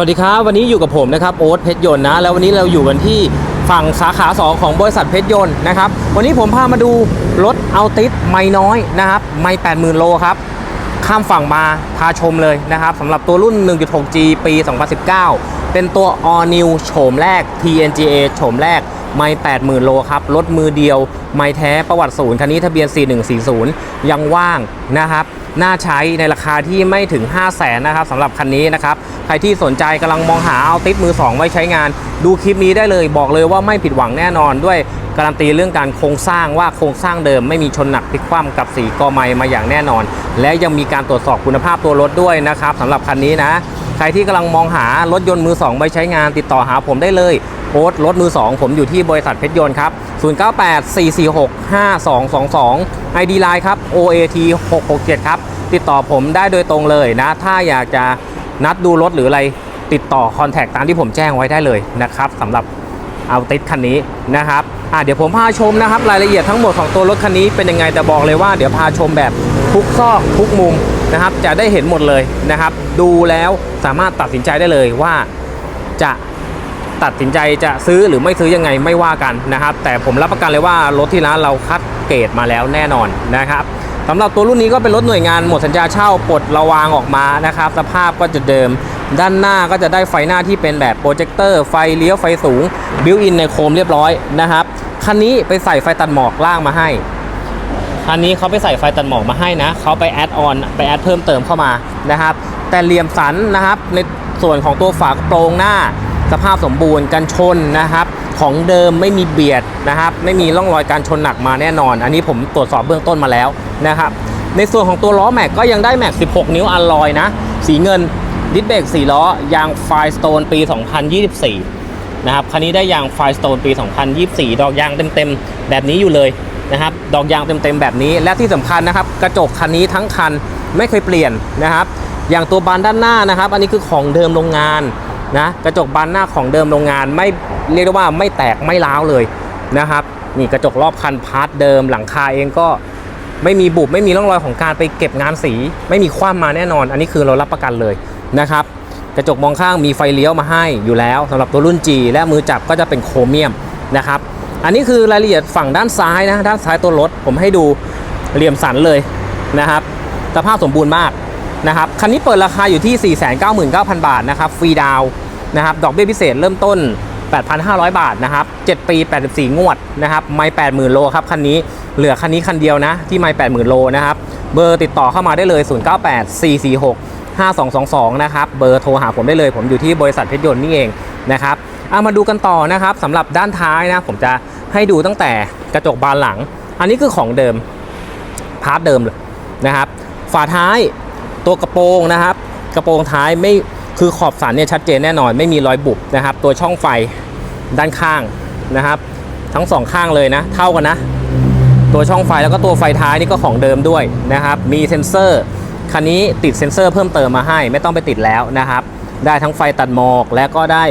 วัสดีครับ วันนี้อยู่กับผมนะครับโอ๊ตเพชรยนต์นะ แล้ววันนี้เราอยู่กันที่ฝั่งสาขา 2 ของบริษัทเพชรยนต์นะครับ วันนี้ผมพามาดูรถเอาติสไม่น้อยนะครับ ไม่80,000 โลครับ ข้ามฝั่งมาพาชมเลยนะครับสำหรับตัวรุ่น 1.6G ปี 2019 เป็นตัว All New โฉมแรก TNGA โฉมแรกไม่80,000 โลครับ รถมือเดียว ไม่แท้ประวัติศูนย์คันนี้ทะเบียน 4140 ยังว่างนะครับ น่าใช้ในราคาที่ไม่ถึง 5 0 0แสนนะครับสำหรับคันนี้นะครับ ใครที่สนใจกำลังมองหาเอาติดมือ 2 ไว้ใช้งาน ดูคลิปนี้ได้เลยบอกเลยว่าไม่ผิดหวังแน่นอนด้วยการันตีเรื่องการโครงสร้างว่าโครงสร้างเดิมไม่มีชนหนักพลิกคว่ำกับสีกอไม้มาอย่างแน่นอน และยังมีการตรวจสอบคุณภาพตัวรถด้วยนะครับสำหรับคันนี้นะ ใครที่กำลังมองหารถยนต์มือ 2 ไว้ใช้งานติดต่อหาผมได้เลย โอ๊ตรถมือ 2 ผมอยู่ที่บริษัทเพชรยนต์ครับ 0984465222 ID Line ครับ OAT 667ครับ ติดต่อผมได้โดยตรงเลยนะ ถ้าอยากจะนัดดูรถหรืออะไรติดต่อคอนแทคตามที่ผมแจ้งไว้ได้เลยนะครับสำหรับเอาติดคันนี้นะครับอะเดี๋ยวผมพาชมนะครับ รายละเอียดทั้งหมดของตัวรถคันนี้เป็นยังไงแต่บอกเลยว่าเดี๋ยวพาชมแบบทุกซอกทุกมุมนะครับ จะได้เห็นหมดเลยนะครับ ดูแล้วสามารถตัดสินใจได้เลยว่าจะ ตัดสินใจจะซื้อหรือไม่ซื้อยังไงไม่ว่ากันนะครับ แต่ผมรับประกันเลยว่ารถที่ร้านเราคัดเกรดมาแล้วแน่นอนนะครับสำหรับตัวรุ่นนี้ก็เป็นรถหน่วยงานหมดสัญญาเช่าปลดระวางออกมานะครับ สภาพก็จะเดิม ด้านหน้าก็จะได้ไฟหน้าที่เป็นแบบโปรเจคเตอร์ไฟเลี้ยวไฟสูงบิวอินในโคมเรียบร้อยนะครับคันนี้ไปใส่ไฟตัดหมอกล่างมาให้คันนี้เขาไปใส่ไฟตัดหมอกมาให้นะเขาไปแอดออนไปแอดเพิ่มเติมเข้ามานะครับ แต่เหลี่ยมสันนะครับในส่วนของตัวฝากระโปรงหน้า สภาพสมบูรณ์กันชนนะครับ ของเดิมไม่มีเบียดนะครับ ไม่มีร่องรอยการชนหนักมาแน่นอน อันนี้ผมตรวจสอบเบื้องต้นมาแล้วนะครับ ในส่วนของตัวล้อแม็กก็ยังได้แม็ก 16 นิ้วอัลลอยนะ สีเงินดิสเบรก4ล้อยางไฟสโตนปี 2024 นะครับ คันนี้ได้ยางไฟสโตนปี 2024 ดอกยางเต็มๆ แบบนี้อยู่เลยนะครับ ดอกยางเต็มๆ แบบนี้ และที่สำคัญนะครับ กระจกคันนี้ทั้งคันไม่เคยเปลี่ยนนะครับ อย่างตัวบานด้านหน้านะครับ อันนี้คือของเดิมโรงงาน นะกระจกบานหน้าของเดิมโรงงานไม่เรียกได้ว่าไม่แตกไม่ร้าวเลยนะครับนี่กระจกรอบคันพาร์ทเดิม หลังคาเองก็ไม่มีบุบไม่มีร่องรอยของการไปเก็บงานสี ไม่มีคว่ำมาแน่นอน อันนี้คือเรารับประกันเลยนะครับกระจกมองข้างมีไฟเลี้ยวมาให้อยู่แล้วสำหรับตัวรุ่น G และมือจับก็จะเป็นโครเมียมนะครับอันนี้คือรายละเอียดฝั่งด้านซ้ายนะด้านซ้ายตัวรถผมให้ดูเหลี่ยมสันเลยนะครับสภาพสมบูรณ์มาก นะครับคันนี้เปิดราคาอยู่ที่ 499,000 บาทนะครับฟรีดาวนะครับดอกเบี้ยพิเศษเริ่มต้น 8,500 บาทนะครับ7ปี 84 งวดนะครับไม่ 80,000 โลครับคันนี้เหลือคันนี้คันเดียวนะที่ไม่ 80,000 โลนะครับเบอร์ติดต่อเข้ามาได้เลย 098 446 5222 นะครับ เบอร์โทรหาผมได้เลย ผมอยู่ที่บริษัทเพชรยนต์นี่เองนะครับเอามาดูกันต่อนะครับสำหรับด้านท้ายนะ ผมจะให้ดูตั้งแต่กระจกบานหลัง อันนี้คือของเดิมพาร์ทเดิมเลยนะครับ ฝาท้าย ตัวกระโปรงนะครับ กระโปรงท้ายไม่คือขอบสันเนี่ยชัดเจนแน่นอน ไม่มีรอยบุบนะครับ ตัวช่องไฟด้านข้างนะครับ ทั้งสองข้างเลยนะ เท่ากันนะ ตัวช่องไฟแล้วก็ตัวไฟท้ายนี่ก็ของเดิมด้วยนะครับ มีเซ็นเซอร์คันนี้ติดเซ็นเซอร์เพิ่มเติมมาให้ ไม่ต้องไปติดแล้วนะครับ ได้ทั้งไฟตัดหมอกและก็ได้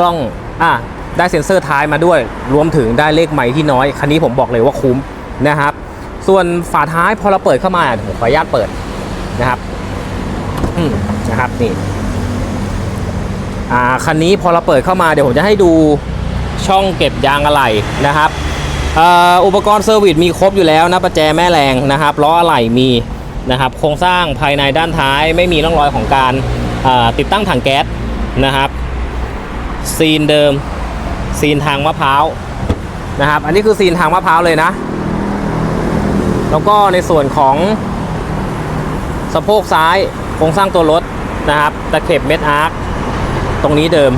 กล้องอะได้เซ็นเซอร์ท้ายมาด้วย รวมถึงได้เลขไมค์ที่น้อย คันนี้ผมบอกเลยว่าคุ้มนะครับ ส่วนฝาท้ายพอเราเปิดเข้ามาผมขออนุญาตเปิดนะครับ นะครับนี่อ่าคันนี้พอเราเปิดเข้ามาเดี๋ยวผมจะให้ดูช่องเก็บยางอะไหล่นะครับอ,อุปกรณ์เซอร์วิสมีครบอยู่แล้วนะประแจแม่แรงนะครับล้ออะไหล่มีนะครับ โครงสร้างภายในด้านท้ายไม่มีร่องรอยของการติดตั้งถังแก๊สนะครับ ซีนเดิม ซีนทางมะพร้าวนะครับ อันนี้คือซีนทางมะพร้าวเลยนะ แล้วก็ในส่วนของสะโพกซ้าย โครงสร้างตัวรถนะครับตะเข็บเม็ดอาร์คตรงนี้เดิม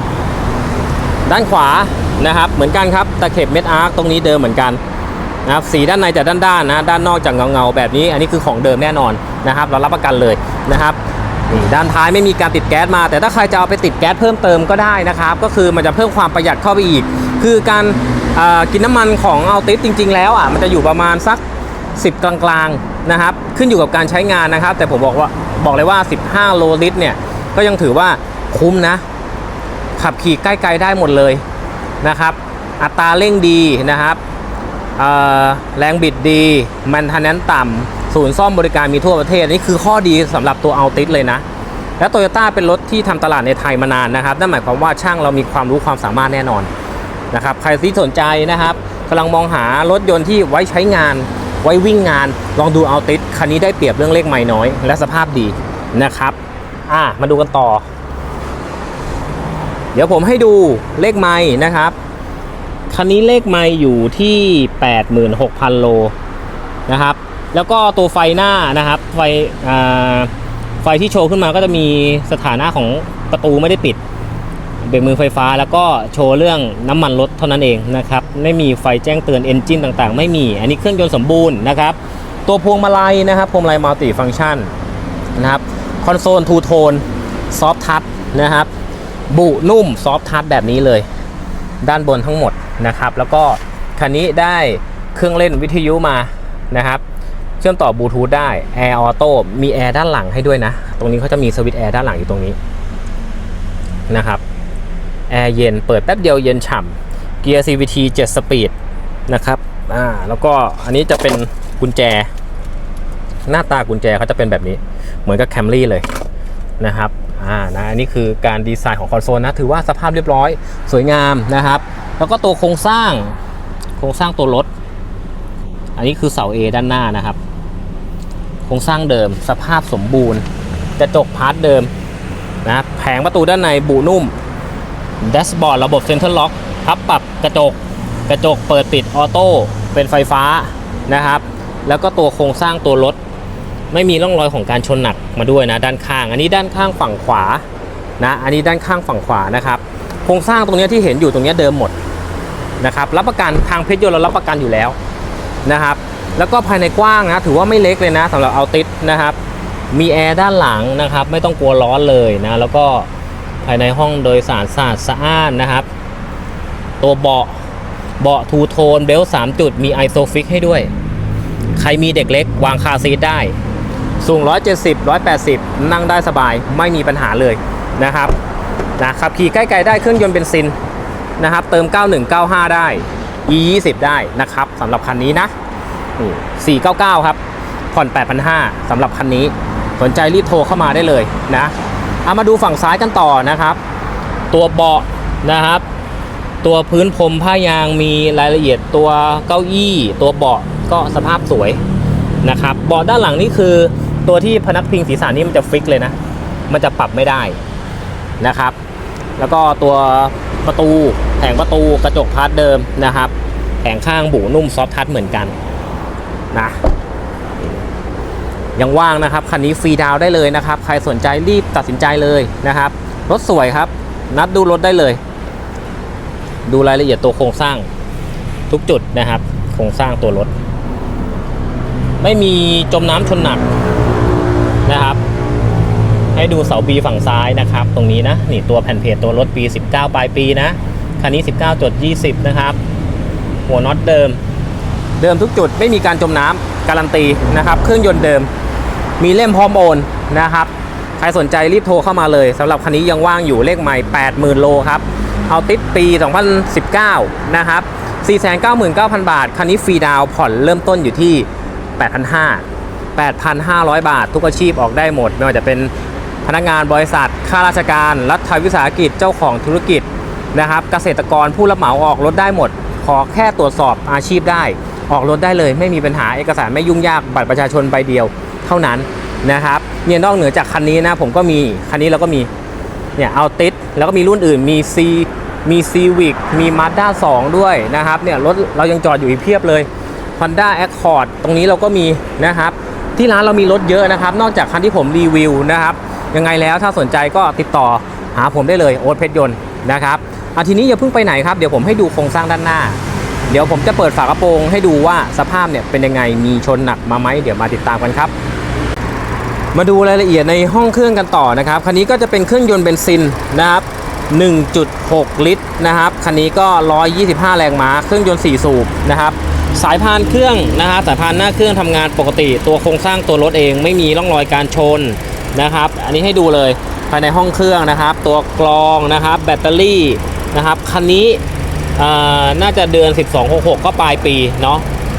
ด้านขวานะครับ เหมือนกันครับตะเข็บเม็ดอาร์คตรงนี้เดิมเหมือนกันนะครับสีด้านในจะด้านๆนนะด้านนอกจากเงาๆแบบนี้ อันนี้คือของเดิมแน่นอนนะครับ เรารับประกันเลยนะครับนี่ด้านท้ายไม่มีการติดแก๊สมา แต่ถ้าใครจะเอาไปติดแก๊สเพิ่มเติมก็ได้นะครับ ก็คือมันจะเพิ่มความประหยัดเข้าไปอีก คือการกินน้ำมันของเอาติสจริง ๆ แล้วอะมันจะอยู่ประมาณสัก 10 กลางๆนะครับ ขึ้นอยู่กับการใช้งานนะครับ แต่ผมบอกว่า บอกเลยว่า 15 โลลิตรเนี่ย ก็ยังถือว่าคุ้มนะ ขับขี่ใกล้ๆได้หมดเลยนะครับ อัตราเร่งดีนะครับแรงบิดดีมันทันนั้นต่ำศูนย์ซ่อมบริการมีทั่วประเทศ นี่คือข้อดีสำหรับตัวเอาติสเลยนะ และโตโยต้าเป็นรถที่ทำตลาดในไทยมานานนะครับ นั่นหมายความว่าช่างเรามีความรู้ความสามารถแน่นอนนะครับ ใครที่สนใจนะครับกำลังมองหารถยนต์ที่ไว้ใช้งาน ไว้วิ่งงาน ลองดูเอาติสคันนี้ได้เปรียบเรื่องเลขไม่น้อย และสภาพดีนะครับ อะมาดูกันต่อ เดี๋ยวผมให้ดูเลขไม้นะครับ คันนี้เลขไม้อยู่ที่ 86,000 โลนะครับ แล้วก็ตัวไฟหน้านะครับ ไฟอ่าไฟที่โชว์ขึ้นมาก็จะมีสถานะของประตูไม่ได้ปิด เบรกมือไฟฟ้า แล้วก็โชว์เรื่องน้ำมันรถเท่านั้นเองนะครับไม่มีไฟแจ้งเตือนเอนจินต่างๆ ไม่มี อันนี้เครื่องยนต์สมบูรณ์นะครับตัวพวงมาลัยนะครับพวงมาลัยมัลติฟัง c t ชันนะครับคอนโซลทูโทนซอฟทัชนะครับบุนุ่มซอฟทัชแบบนี้เลย ด้านบนทั้งหมดนะครับ แล้วก็คันนี้ได้เครื่องเล่นวิทยุมานะครับ เชื่อมต่อบลูทูธได้ Air Auto มีแอร์ด้านหลังให้ด้วยนะ ตรงนี้เขาจะมีสวิตช์แอร์ด้านหลังอยู่ตรงนี้นะครับ แอร์เย็น เปิดแป๊บเดียวเย็นฉ่ำเกียร์ CVT 7 สปีดนะครับอ่าแล้วก็อันนี้จะเป็นกุญแจ หน้าตากุญแจเขาจะเป็นแบบนี้เหมือนกับ Camry เลยนะครับอ่านะอันนี้คือการดีไซน์ของคอนโซลนะถือว่าสภาพเรียบร้อยสวยงามนะครับ แล้วก็ตัวโครงสร้างโครงสร้างตัวรถ อันนี้คือเสา A ด้านหน้านะครับ โครงสร้างเดิมสภาพสมบูรณ์กระจกพาร์ทเดิมนะแผงประตูด้านในบุนุ่ม แดชบอร์ดระบบเซ็นทรัลล็อกพับปรับกระจก กระจกเปิดปิดออโต้เป็นไฟฟ้านะครับ แล้วก็ตัวโครงสร้างตัวรถ ไม่มีร่องรอยของการชนหนักมาด้วยนะด้านข้าง อันนี้ด้านข้างฝั่งขวานะอันนี้ด้านข้างฝั่งขวานะครับโครงสร้างตรงนี้ที่เห็นอยู่ตรงนี้เดิมหมดนะครับรับประกันทางเพชรยนต์เรารับประกันอยู่แล้วนะครับแล้วก็ภายในกว้างนะถือว่าไม่เล็กเลยนะสำหรับเอาติสนะครับมีแอร์ด้านหลังนะครับไม่ต้องกลัวร้อนเลยนะแล้วก็ ภายในห้องโดยสารสะอาดสะอ้านนะครับ ตัวเบาะเบาะทูโทนเบลต์3จุดมีไอโซฟิกให้ด้วย ใครมีเด็กเล็กวางคาซีทได้ สูง 170 180 นั่งได้สบายไม่มีปัญหาเลยนะครับนะขับขี่ใกล้ๆได้เครื่องยนต์เบนซินนะครับ เติม 9195 ได้ e 20 ได้นะครับสำหรับคันนี้นะนี่499 ครับ ผ่อน 8,500สำหรับคันนี้ สนใจรีบโทรเข้ามาได้เลยนะ เอามาดูฝั่งซ้ายกันต่อนะครับ ตัวเบาะนะครับ ตัวพื้นพรมผ้ายางมีรายละเอียดตัวเก้าอี้ ตัวเบาะก็สภาพสวยนะครับเบาะด้านหลังนี่คือตัวที่พนักพิงศีรษะนี่มันจะฟิกเลยนะ มันจะปรับไม่ได้นะครับ แล้วก็ตัวประตูแผงประตูกระจกพาร์ทเดิมนะครับแผงข้างบูนุ่มซอฟทัชเหมือนกันนะ ยังว่างนะครับคันนี้ฟรีดาวได้เลยนะครับ ใครสนใจรีบตัดสินใจเลยนะครับ รถสวยครับ นัดดูรถได้เลย ดูรายละเอียดตัวโครงสร้างทุกจุดนะครับ โครงสร้างตัวรถ ไม่มีจมน้ำชนหนักนะครับ ให้ดูเสาบีฝั่งซ้ายนะครับ ตรงนี้นะนี่ตัวแผ่นเพจตัวรถปี 19 ปลายปีนะคันนี้ 19จด20 นะครับ หัวน็อตเดิม เดิมทุกจุดไม่มีการจมน้ำการันตีนะครับ เครื่องยนต์เดิม มีเล่มพร้อมโอนนะครับ ใครสนใจรีบโทรเข้ามาเลยสำหรับคันนี้ยังว่างอยู่เลขใหม่ 80,000 โลครับเอาติดปี 2019 นะครับ 499,000 บาท คันนี้ฟรีดาวน์ผ่อนเริ่มต้นอยู่ที่ 8,500 8,500 บาท ทุกอาชีพออกได้หมด ไม่ว่าจะเป็นพนักงานบริษัท ข้าราชการ รัฐวิสาหกิจ เจ้าของธุรกิจนะครับ เกษตรกรผู้รับเหมาออกรถได้หมด ขอแค่ตรวจสอบอาชีพได้ ออกรถได้เลย ไม่มีปัญหา เอกสารไม่ยุ่งยาก บัตรประชาชนใบเดียว เท่านั้นนะครับเนี่ยนอกเหนือจากคันนี้นะผมก็มีคันนี้เราก็มีเนี่ยเอาติดแล้วก็มีรุ่นอื่นมี C มีซีวิกมี Mazda 2 ด้วยนะครับเนี่ยรถเรายังจอดอยู่อีกเพียบเลย Honda Accord ตรงนี้เราก็มีนะครับ ที่ร้านเรามีรถเยอะนะครับ นอกจากคันที่ผมรีวิวนะครับ ยังไงแล้วถ้าสนใจก็ติดต่อหาผมได้เลยโอ๊ตเพชรยนต์นะครับอาทีนี้อย่าเพิ่งไปไหนครับ เดี๋ยวผมให้ดูโครงสร้างด้านหน้า เดี๋ยวผมจะเปิดฝากระโปรงให้ดูว่าสภาพเนี่ยเป็นยังไงมีชนหนักมาไหมเดี๋ยวมาติดตามกันครับ มาดูรายละเอียดในห้องเครื่องกันต่อนะครับ คันนี้ก็จะเป็นเครื่องยนต์เบนซินนะครับ 1.6 ลิตรนะครับ คันนี้ก็ 125 แรงม้า เครื่องยนต์ 4 สูบนะครับ สายพานเครื่องนะครับสายพานหน้าเครื่องทำงานปกติ ตัวโครงสร้างตัวรถเองไม่มีร่องรอยการชนนะครับ อันนี้ให้ดูเลยภายในห้องเครื่องนะครับ ตัวกรองนะครับ แบตเตอรี่นะครับ คันนี้อ่าน่าจะเดือน 1266 ก็ปลายปีเนาะ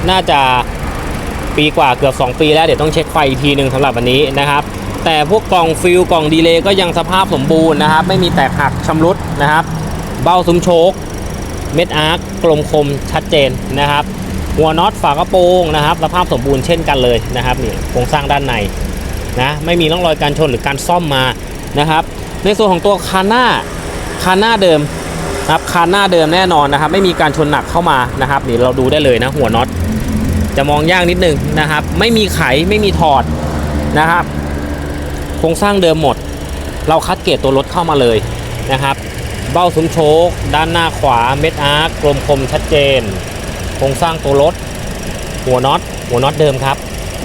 น่าจะ ปีกว่าเกือบ 2 ปีแล้วเดี๋ยวต้องเช็คไฟอีกทีหนึ่งสำหรับวันนี้นะครับ แต่พวกกล่องฟิลกล่องดีเลย์ก็ยังสภาพสมบูรณ์นะครับ ไม่มีแตกหักชำรุดนะครับ เบ้าซุ้มโชคเม็ดอาร์คกลมคมชัดเจนนะครับ หัวน็อตฝากระโปรงนะครับ สภาพสมบูรณ์เช่นกันเลยนะครับนี่โครงสร้างด้านในนะไม่มีร่องรอยการชนหรือการซ่อมมานะครับ ในส่วนของตัวคาน่าคาน่าเดิมนะครับคาน่าเดิมแน่นอนนะครับ ไม่มีการชนหนักเข้ามานะครับนี่เราดูได้เลยนะหัวน็อต จะมองยากนิดนึงนะครับ ไม่มีไขไม่มีถอดนะครับ โครงสร้างเดิมหมด เราคัดเกรดตัวรถเข้ามาเลยนะครับ เบ้าซุ้มโชค ด้านหน้าขวาเม็ดอาร์กลมคมชัดเจน โครงสร้างตัวรถ หัวน็อต หัวน็อตเดิมครับ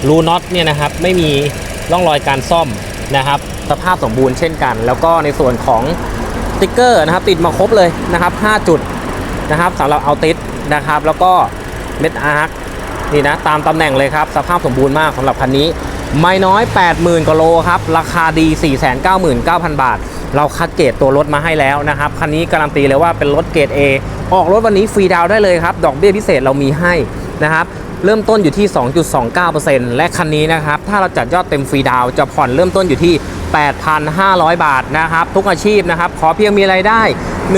รูน็อตเนี่ยนะครับไม่มีร่องรอยการซ่อมนะครับ สภาพสมบูรณ์เช่นกัน แล้วก็ในส่วนของสติ๊กเกอร์นะครับ ติดมาครบเลยนะครับ 5 จุดนะครับสำหรับเอาติดนะครับ แล้วก็เม็ดอาร์ค นี่นะตามตำแหน่งเลยครับ สภาพสมบูรณ์มากสำหรับคันนี้ ไม่น้อย 80,000กว่าโลครับ ราคาดี 499,000 บาท เราคัดเกรดตัวรถมาให้แล้วนะครับ คันนี้การันตีเลยว่าเป็นรถเกรด A ออกรถวันนี้ฟรีดาวได้เลยครับ ดอกเบี้ยพิเศษเรามีให้นะครับ เริ่มต้นอยู่ที่ 2.29%และคันนี้นะครับ ถ้าเราจัดยอดเต็มฟรีดาวจะผ่อนเริ่มต้นอยู่ที่ 8,500 บาทนะครับ ทุกอาชีพนะครับ ขอเพียงมีรายได้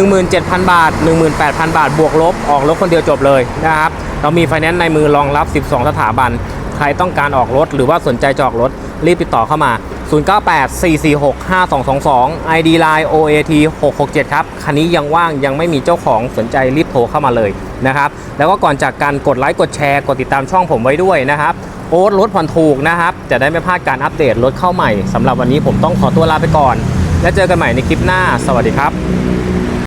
17,000 บาท 18,000 บาท บวกลบ ออกรถคนเดียวจบเลยนะครับ เรามีไฟแนนซ์ในมือรองรับ 12 สถาบัน ใครต้องการออกรถ หรือว่าสนใจจะออกรถ รีบติดต่อเข้ามา 0984465222 ID Line OAT 667ครับ คันนี้ยังว่างยังไม่มีเจ้าของสนใจรีบโทรเข้ามาเลยนะครับ แล้วก็ก่อนจากการกดไลค์กดแชร์กดติดตามช่องผมไว้ด้วยนะครับโอ๊ตรถผ่อนถูกนะครับ จะได้ไม่พลาดการอัปเดตรถเข้าใหม่สำหรับวันนี้ผมต้องขอตัวลาไปก่อน แล้วเจอกันใหม่ในคลิปหน้า สวัสดีครับ